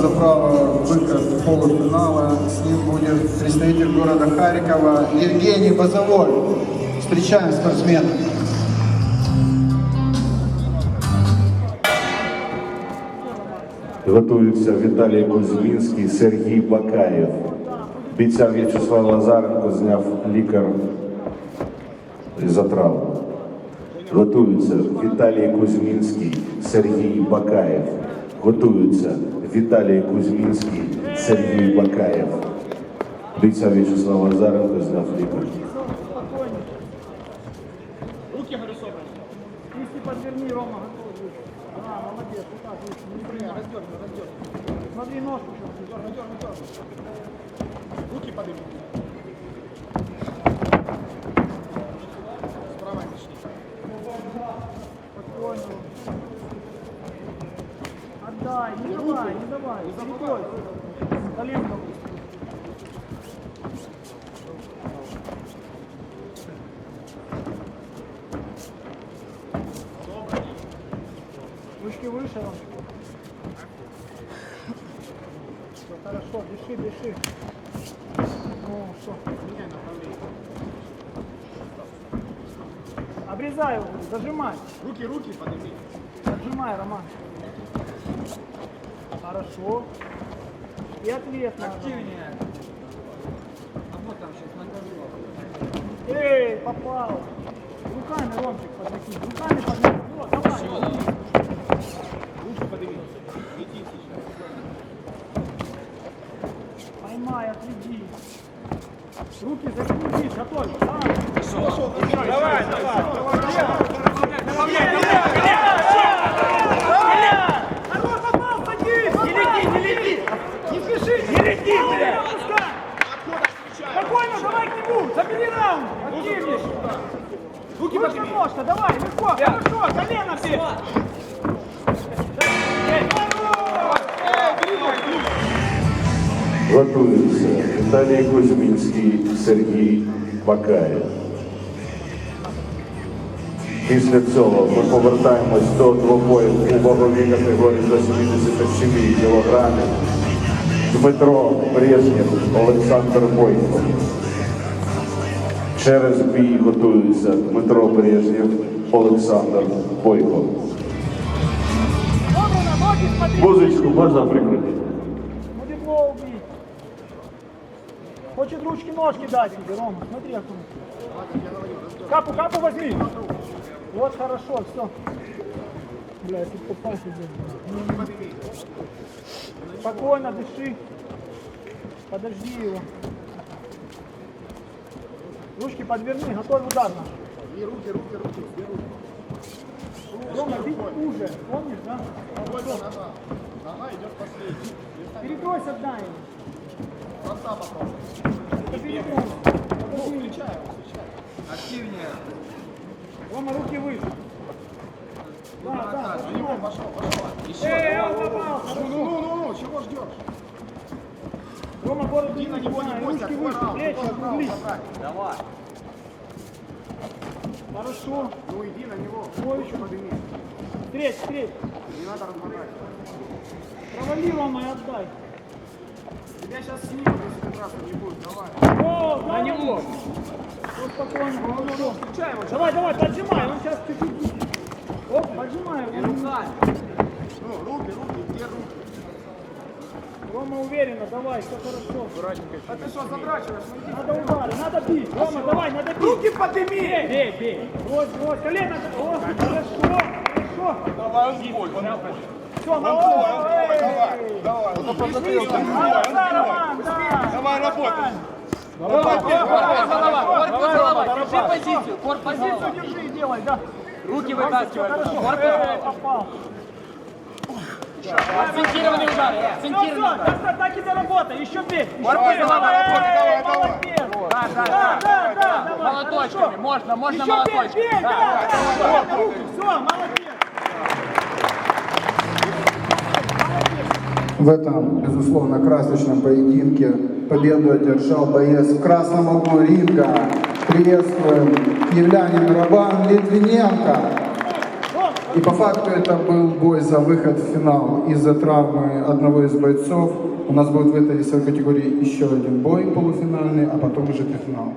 за право выход в полуфинала. С ним будет представитель города Харькова Евгений Базовой. Встречаем спортсмена. Готуються Віталій Кузьмінський, Сергій Бакаєв. Бійця В'ячеслав Лазаренко зняв лікар за травму. Готуються Віталій Кузьмінський, Сергій Бакаєв. Готуються Віталій Кузьмінський, Сергій Бакаєв. Бійця В'ячеслав Лазаренко зняв лікар. Руки говорю собраны. Если подверни, Рома, готовый. А, молодец, вот так, видишь, не прыгай, раздерни, раздерни. Смотри ножку, сейчас, дергай, дергай, дергай. Руки подними. Отдай, не давай, не давай. Забывай. Коленком. Ручки выше, Ром. Все, хорошо, дыши, дыши. Ну, что? Меняй направление. Обрезай его, зажимай. Руки, руки подними. Зажимай, Роман. Хорошо. И ответ надо. Активнее. А вот там сейчас накажу. Эй, попал. Руками, Ромчик, поднакинь. Руками поднакинь. Вот, давай. Руки подними. Иди сейчас. Поймай, отведи. Руки закрути, готовь. Да. Давай, давай. Хорош, попал, садись! Не лети, не лети! Не спеши! Не лети, блядь! Спокойно, давай к нему! Забери раунд! Активнее! Руки подними! ножка, давай, легко! Хорошо, колено бей! Готуються Віталій Кузьмінський, Сергій Бакаєв. Після цього ми повертаємось до двобоїв у ваговій категорії до 77 кілограмів. Дмитро Брежнєв, Олександр Бойко. Через бій готуються Дмитро Брежнєв, Олександр Бойко. Добре, на ноги смотри! Музичку можна прикрити? Мудрено убить. Хочет ручки-ножки дать тебе, Рома. Смотри, аккуратно. Капу, капу возьми. Вот хорошо, все. Бля, если попасть. Спокойно, дыши. Подожди его. Ручки подверни, готовь удар наш. И руки, руки, руки, руки. Рома, бить уже, помнишь, да? Хорошо. Перекройся, дай ему. Это перекрой. Подожди. Активнее. Рома, руки выше. Да, да, На него пошел, пошел. Еще. Эй, он попал. Ну, ну, ну, ну, ну, чего ждешь? Рома, Иди на него, не бойся. Давай. Хорошо. Ну иди на него. Ой. Руки подними. Треть, треть. Не надо размотать. Провали, Рома, и отдай. Тебя сейчас снимут, если ты драться не будешь. Давай. О, на него. Вот спокойно, хорошо. Давай, давай, поджимай, он сейчас чуть-чуть. Оп, поджимай. его. Ну, руки, руки, где руки? Рома уверенно, давай, все хорошо. А ты что, задрачиваешь? Надо удары, надо бить. Рома, давай, надо бить. Руки подними! Бей, бей, бей. Вот, вот, колено. О, хорошо, хорошо. Давай, он сбой. Все, молодец. Давай, давай. Ну, посмотри, он да. Давай, работай. Давай, давай, Корпус голова, держи позицию, корпус Позицию держи и делай, да. Руки вытаскивай. Корпус голова. попал. Акцентированный удар, Все, акцентированный все, удар. так, так, так и заработай. Еще бей. Еще бей. молодец. Да, да, Да, да, Молоточками, можно, можно Еще бей, молоточками. бей, да, Да, да, да, руки. Все, молодец. В этом, безусловно, красочном поединке победу одержал боец в красном углу ринга. Приветствуем киевлянин Рабан Литвиненко. И по факту это был бой за выход в финал. Из-за травмы одного из бойцов у нас будет в этой весовой категории еще один бой полуфинальный, а потом уже финал.